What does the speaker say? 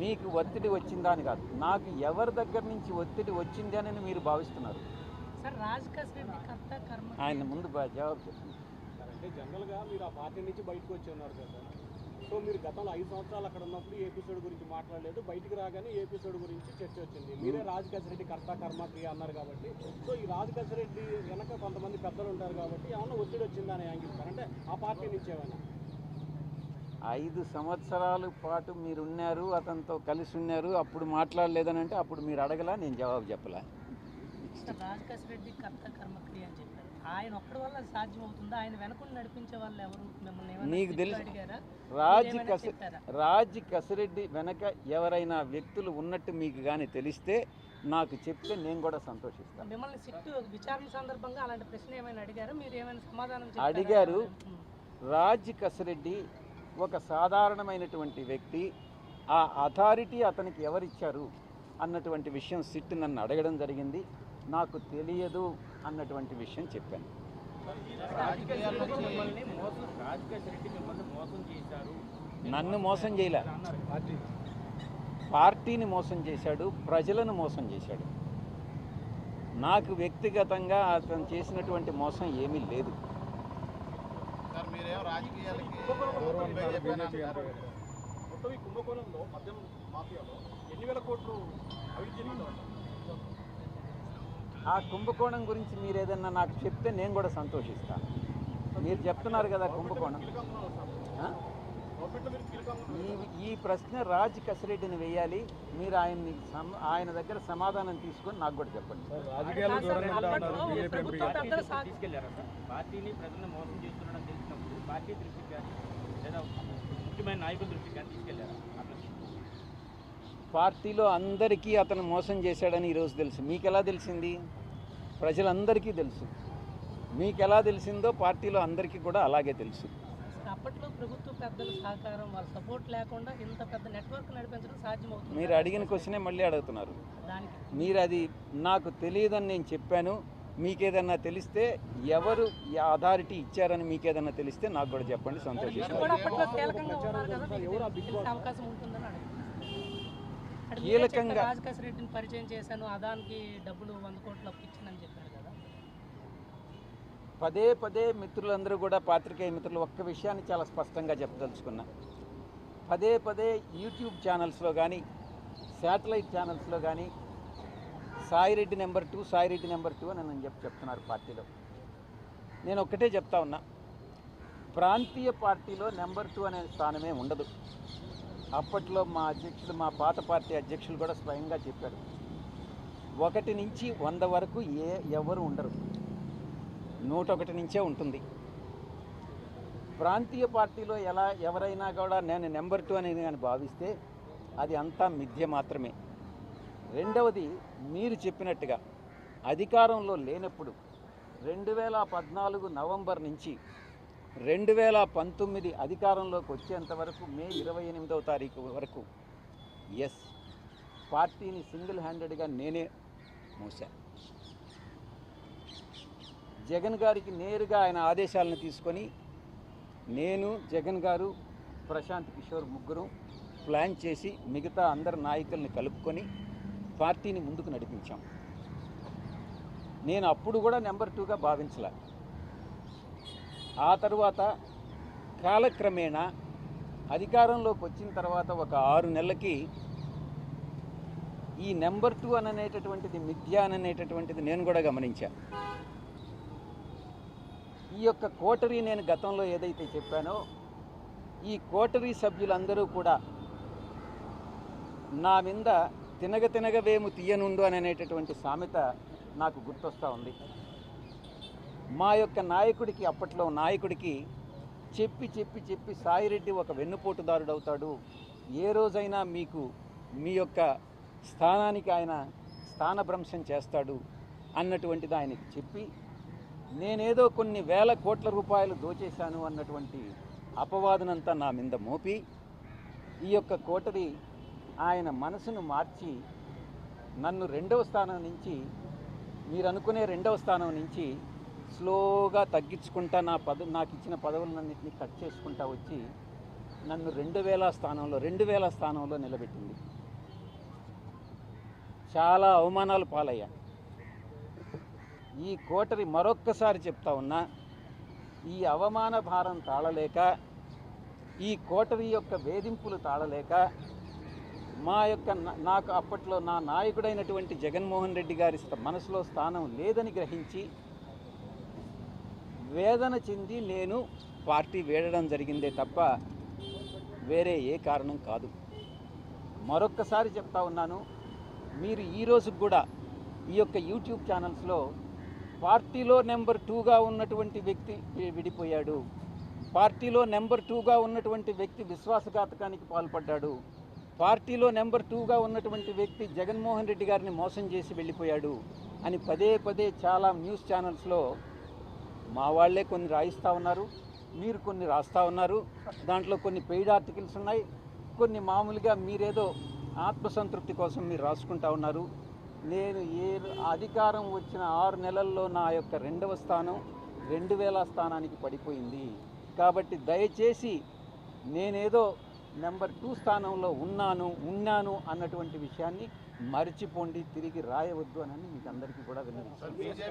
మీకు ఒత్తిడి వచ్చిందా అని కాదు. నాకు ఎవరి దగ్గర నుంచి ఒత్తిడి వచ్చింది అని మీరు భావిస్తున్నారు. సార్ రాజకాస్ రెడ్డి కర్త కర్మ. ఆయన ముందు జవాబు చెప్పండి. అంటే జనరల్గా మీరు ఆ పార్టీ నుంచి బయటకు వచ్చి ఉన్నారు కదా. సో మీరు గతంలో ఐదు సంవత్సరాలు అక్కడ ఉన్నప్పుడు ఏ ఎపిసోడ్ గురించి మాట్లాడలేదు. బయటికి రాగానే ఏ ఎపిసోడ్ గురించి చర్చ వచ్చింది. మీరే రాజకేశరెడ్డి కర్త కర్మ క్రియ అన్నారు కాబట్టి. సో ఈ రాజకేశరెడ్డి వెనక కొంతమంది పెద్దలు ఉంటారు కాబట్టి ఏమన్నా ఒత్తిడి వచ్చిందా అని యాంగిల్ సార్ అంటే ఆ పార్టీ నుంచి ఏమైనా? ఐదు సంవత్సరాల పాటు మీరు ఉన్నారు అతనితో కలిసి ఉన్నారు అప్పుడు మాట్లాడలేదని అంటే అప్పుడు మీరు అడగలా నేను జవాబు చెప్పలా సార్ రాజకాస్ రెడ్డి కర్త అని చెప్పారు ఆయన ఒక్కడి వల్ల సాధ్యం అవుతుందా ఆయన వెనకుండా నడిపించే వాళ్ళు ఎవరు మిమ్మల్ని నీకు తెలుసు. రాజ్ కసి? రాజ్ కసిరెడ్డి వెనక ఎవరైనా వ్యక్తులు ఉన్నట్టు మీకు కానీ తెలిస్తే నాకు చెప్తే నేను కూడా సంతోషిస్తాను మిమ్మల్ని సిట్టు విచారణ సందర్భంగా అలాంటి ప్రశ్న ఏమైనా అడిగారా మీరు ఏమైనా సమాధానం? అడిగారు. రాజ్ కసిరెడ్డి ఒక సాధారణమైనటువంటి వ్యక్తి ఆ అథారిటీ అతనికి ఎవరిచ్చారు అన్నటువంటి విషయం సిట్ నన్ను అడగడం జరిగింది. నాకు తెలియదు అన్నటువంటి విషయం చెప్పాను. నన్ను మోసం చేయలే. పార్టీని మోసం చేశాడు ప్రజలను మోసం చేశాడు. నాకు వ్యక్తిగతంగా అతను చేసినటువంటి మోసం ఏమీ లేదు. సార్ మీరేం రాజకీయాలకి మొత్తం ఈ కుంభకోణంలో మద్యం మాఫియాలో ఎన్ని వేల కోట్లు అవినీతి ఆ కుంభకోణం గురించి మీరు ఏదన్నా నాకు చెప్తే నేను కూడా సంతోషిస్తాను. మీరు చెప్తున్నారు కదా కుంభకోణం. ఈ ఈ ప్రశ్న రాజ్ కసిరెడ్డిని వేయాలి. మీరు ఆయన్ని సమ- ఆయన దగ్గర సమాధానం తీసుకొని నాకు కూడా చెప్పండి. కాదు సార్, అప్పట్లో ప్రభుత్వ పెద్దల సహ- తీసుకెళ్ళారా సార్? పార్టీని ప్రజలను మోసం చేస్తున్నాడని తెలిసినప్పుడు పార్టీ దృష్టికి కానీ లేదా ముఖ్యమైన నాయకుల దృష్టికి కానీ తీసుకెళ్ళారా? అట్లా పార్టీలో అందరికీ అతను మోసం చేశాడని ఈరోజు తెలుసు. మీకు ఎలా తెలిసింది? ప్రజలందరికీ తెలుసు. మీకు ఎలా తెలిసిందో పార్టీలో అందరికీ కూడా అలాగే తెలుసు. అప్పట్లో ప్రభుత్వ పెద్దల సహకారం వాళ్ళ సపోర్ట్ లేకుండా ఇంత పెద్ద నెట్వర్క్ నడిపించడం సాధ్యం అవుతుంది మీరు అడిగిన క్వశ్చనే మళ్ళీ అడుగుతున్నారు. దానికి. మీరు అది నాకు తెలియదని నేను చెప్పాను. మీకేదన్నా తెలిస్తే ఎవరు అథారిటీ ఇచ్చారని మీకేదన్నా తెలిస్తే నాకు కూడా చెప్పండి సంతోషిస్తాను. కీలకంగా ఉన్నారు కదా మీకు తెలిసే అవకాశం ఉంటుందని అడుగుతున్నాను అంటే మీరే కీలకంగా- చెప్పారు, రాజకేశ్ రెడ్డిని పరిచయం చేశాను అదానికి డబ్బులు వంద కోట్లు అప్పు ఇచ్చానని చెప్పారు. పదే పదే మిత్రులందరూ కూడా పాత్రికేయ మిత్రులు ఒక్క విషయాన్ని చాలా స్పష్టంగా చెప్పదలుచుకున్నా. పదే పదే యూట్యూబ్ ఛానల్స్లో కానీ శాటిలైట్ ఛానల్స్లో కానీ Sai Reddy number two Sai Reddy number two అని నేను చెప్పి చెప్తున్నారు పార్టీలో. నేను ఒక్కటే చెప్తా ఉన్నా. ప్రాంతీయ పార్టీలో నెంబర్ టూ అనే స్థానమే ఉండదు. అప్పట్లో మా అధ్యక్షులు మా పాత పార్టీ అధ్యక్షులు కూడా స్వయంగా చెప్పారు. ఒకటి నుంచి వంద వరకు ఏ ఎవరు ఉండరు. నూట ఒకటి నుంచే ఉంటుంది. ప్రాంతీయ పార్టీలో ఎలా ఎవరైనా కూడా నేను నెంబర్ టూ అనేది కానీ భావిస్తే అది అంతా మిథ్య మాత్రమే. రెండవది మీరు చెప్పినట్టుగా అధికారంలో లేనప్పుడు రెండు వేల పద్నాలుగు నవంబర్ నుంచి రెండు వేల పంతొమ్మిది అధికారంలోకి వచ్చేంత వరకు మే ఇరవై ఎనిమిదవ తారీఖు వరకు ఎస్ పార్టీని సింగిల్ హ్యాండెడ్గా నేనే మూశాను జగన్ గారికి నేరుగా ఆయన ఆదేశాలను తీసుకొని నేను జగన్ గారు ప్రశాంత్ కిషోర్ ముగ్గురు ప్లాన్ చేసి మిగతా అందరు నాయకుల్ని కలుపుకొని పార్టీని ముందుకు నడిపించాం. నేను అప్పుడు కూడా నెంబర్ టూగా భావించలే. ఆ తర్వాత కాలక్రమేణా అధికారంలోకి వచ్చిన తర్వాత ఒక ఆరు నెలలకి ఈ నెంబర్ టూ అననేటటువంటిది మిథ్యా అననేటటువంటిది నేను కూడా గమనించాను ఈ యొక్క కోటరీ నేను గతంలో ఏదైతే చెప్పానో ఈ కోటరీ సభ్యులందరూ కూడా నా మీద తినగ తినగవేము తీయనుండు అనేటటువంటి సామెత నాకు గుర్తొస్తూ ఉంది. మా యొక్క నాయకుడికి అప్పట్లో నాయకుడికి చెప్పి చెప్పి చెప్పి సాయిరెడ్డి ఒక వెన్నుపోటుదారుడు అవుతాడు ఏ రోజైనా మీకు మీ యొక్క స్థానానికి ఆయన స్థానభ్రంశం చేస్తాడు అన్నటువంటిది ఆయనకి చెప్పి నేనేదో కొన్ని వేల కోట్ల రూపాయలు దోచేశాను అన్నటువంటి అపవాదనంతా నా మీద మోపి ఈ యొక్క కోటరి ఆయన మనసును మార్చి నన్ను రెండవ స్థానం నుంచి మీరు అనుకునే రెండవ స్థానం నుంచి స్లోగా తగ్గించుకుంటా నా పద నాకు ఇచ్చిన పదవులన్నింటినీ కట్ చేసుకుంటా వచ్చి నన్ను రెండు వేల స్థానంలో రెండు వేల స్థానంలో నిలబెట్టింది. చాలా అవమానాలు పాలయ్యా. ఈ కోటరి మరొక్కసారి చెప్తా ఉన్నా ఈ అవమాన భారం తాళలేక ఈ కోటరి యొక్క వేధింపులు తాళలేక మా యొక్క నాకు అప్పట్లో నా నాయకుడైనటువంటి జగన్మోహన్ రెడ్డి గారి మనసులో స్థానం లేదని గ్రహించి వేదన చెంది నేను పార్టీ వేడడం జరిగిందే తప్ప వేరే ఏ కారణం కాదు. మరొక్కసారి చెప్తా ఉన్నాను మీరు ఈరోజు కూడా ఈ యొక్క యూట్యూబ్ ఛానల్స్లో పార్టీలో నెంబర్ టూగా ఉన్నటువంటి వ్యక్తి విడిపోయాడు. పార్టీలో నెంబర్ టూగా ఉన్నటువంటి వ్యక్తి విశ్వాసఘాతకానికి పాల్పడ్డాడు. పార్టీలో నెంబర్ టూగా ఉన్నటువంటి వ్యక్తి జగన్మోహన్ రెడ్డి గారిని మోసం చేసి వెళ్ళిపోయాడు అని పదే పదే చాలా న్యూస్ ఛానల్స్లో మా వాళ్ళే కొన్ని రాయిస్తూ ఉన్నారు మీరు కొన్ని రాస్తూ ఉన్నారు. దాంట్లో కొన్ని పెయిడ్ ఆర్టికల్స్ ఉన్నాయి. కొన్ని మామూలుగా మీరేదో ఆత్మసంతృప్తి కోసం మీరు రాసుకుంటా ఉన్నారు. నేను ఏ అధికారం వచ్చిన ఆరు నెలల్లో నా యొక్క రెండవ స్థానం రెండు వేల స్థానానికి పడిపోయింది. కాబట్టి దయచేసి నేనేదో నెంబర్ టూ స్థానంలో ఉన్నాను ఉన్నాను అన్నటువంటి విషయాన్ని మర్చిపోండి తిరిగి రాయవద్దు అని మీకు అందరికీ కూడా బీజేపీ